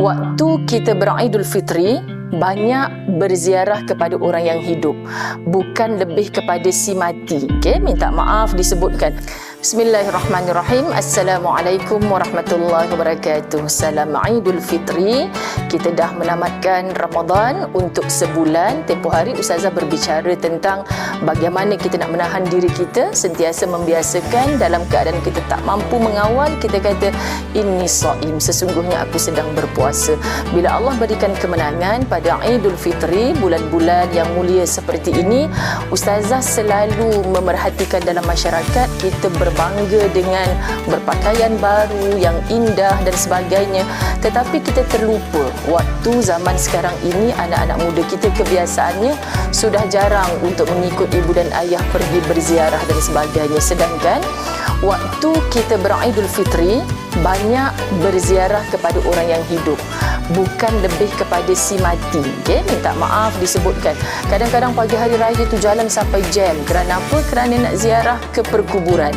waktu kita beraidul fitri banyak berziarah kepada orang yang hidup bukan lebih kepada si mati. Okey minta maaf disebutkan Bismillahirrahmanirrahim. Assalamualaikum warahmatullahi wabarakatuh. Salam Aidul Fitri. Kita dah menamatkan Ramadan untuk sebulan. Tempoh hari Ustazah berbicara tentang bagaimana kita nak menahan diri kita sentiasa membiasakan dalam keadaan kita tak mampu mengawal kita kata ini saim sesungguhnya aku sedang berpuasa. Bila Allah berikan kemenangan pada Aidul Fitri bulan-bulan yang mulia seperti ini, Ustazah selalu memerhatikan dalam masyarakat kita ber berbangga dengan berpakaian baru yang indah dan sebagainya. Tetapi kita terlupa waktu zaman sekarang ini anak-anak muda kita kebiasaannya sudah jarang untuk mengikut ibu dan ayah pergi berziarah dan sebagainya. Sedangkan waktu kita beraidul fitri banyak berziarah kepada orang yang hidup bukan lebih kepada si mati. Okay? minta maaf disebutkan. Kadang-kadang pagi hari raya tu jalan sampai jam. Kerana apa? kerana nak ziarah ke perkuburan.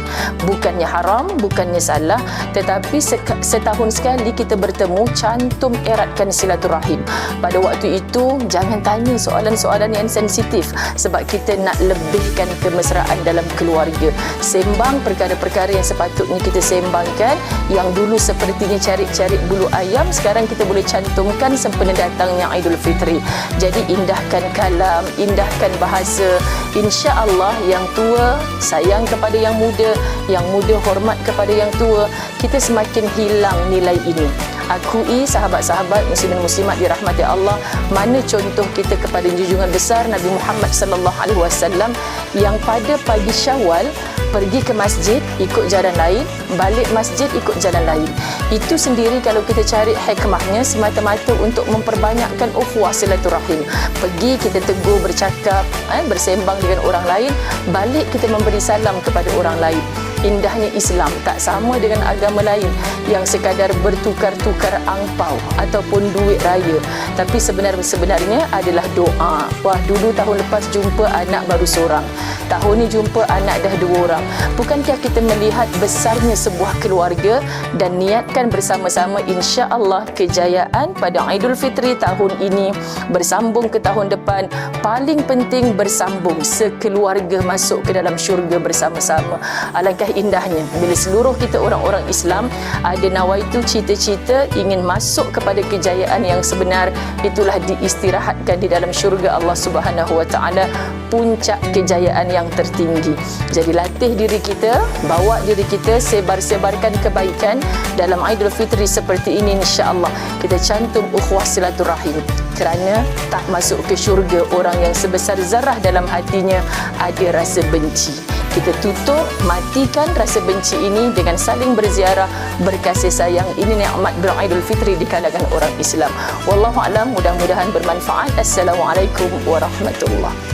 Bukannya haram bukannya salah. Tetapi setahun sekali kita bertemu cantum eratkan silaturahim. Pada waktu itu jangan tanya soalan-soalan yang sensitif sebab kita nak lebihkan kemesraan dalam keluarga. Sembang perkara-perkara yang sepatutnya kita sembangkan. Yang dulu sepertinya cari-cari bulu ayam sekarang kita boleh cari cantumkan sempena datangnya Aidul Fitri. Jadi indahkan kalam, indahkan bahasa. Insya-Allah yang tua sayang kepada yang muda, yang muda hormat kepada yang tua, kita semakin hilang nilai ini. Akui sahabat-sahabat muslimin muslimat dirahmati Allah, mana contoh kita kepada junjungan besar Nabi Muhammad sallallahu alaihi wasallam yang pada pagi Syawal pergi ke masjid ikut jalan lain, balik masjid ikut jalan lain. Itu sendiri kalau kita cari hikmahnya semata-mata untuk memperbanyakkan ukhuwah silaturahim. Pergi kita tegur bercakap, eh, bersembang dengan orang lain, balik kita memberi salam kepada orang lain indahnya Islam tak sama dengan agama lain yang sekadar bertukar-tukar angpau ataupun duit raya. Tapi sebenarnya sebenarnya adalah doa. Wah dulu tahun lepas jumpa anak baru seorang. Tahun ni jumpa anak dah dua orang. Bukankah kita melihat besarnya sebuah keluarga dan niatkan bersama-sama insya-Allah kejayaan pada Aidul Fitri tahun ini bersambung ke tahun depan? Paling penting bersambung sekeluarga masuk ke dalam syurga bersama-sama. Alangkah indahnya. Bila seluruh kita orang-orang Islam ada nawaitu cita-cita ingin masuk kepada kejayaan yang sebenar itulah diistirahatkan di dalam syurga Allah Subhanahu wa taala puncak kejayaan yang tertinggi. Jadi latih diri kita bawa diri kita sebar-sebarkan kebaikan dalam Aidul Fitri seperti ini insya-Allah. Kita cantum ukhuwah silaturahim. Kerana tak masuk ke syurga orang yang sebesar zarah dalam hatinya ada rasa benci kita tutup matikan rasa benci ini dengan saling berziarah berkasih sayang. Ini nikmat beraidul fitri di kalangan orang Islam. Wallahu alam mudah-mudahan bermanfaat. Assalamualaikum warahmatullahi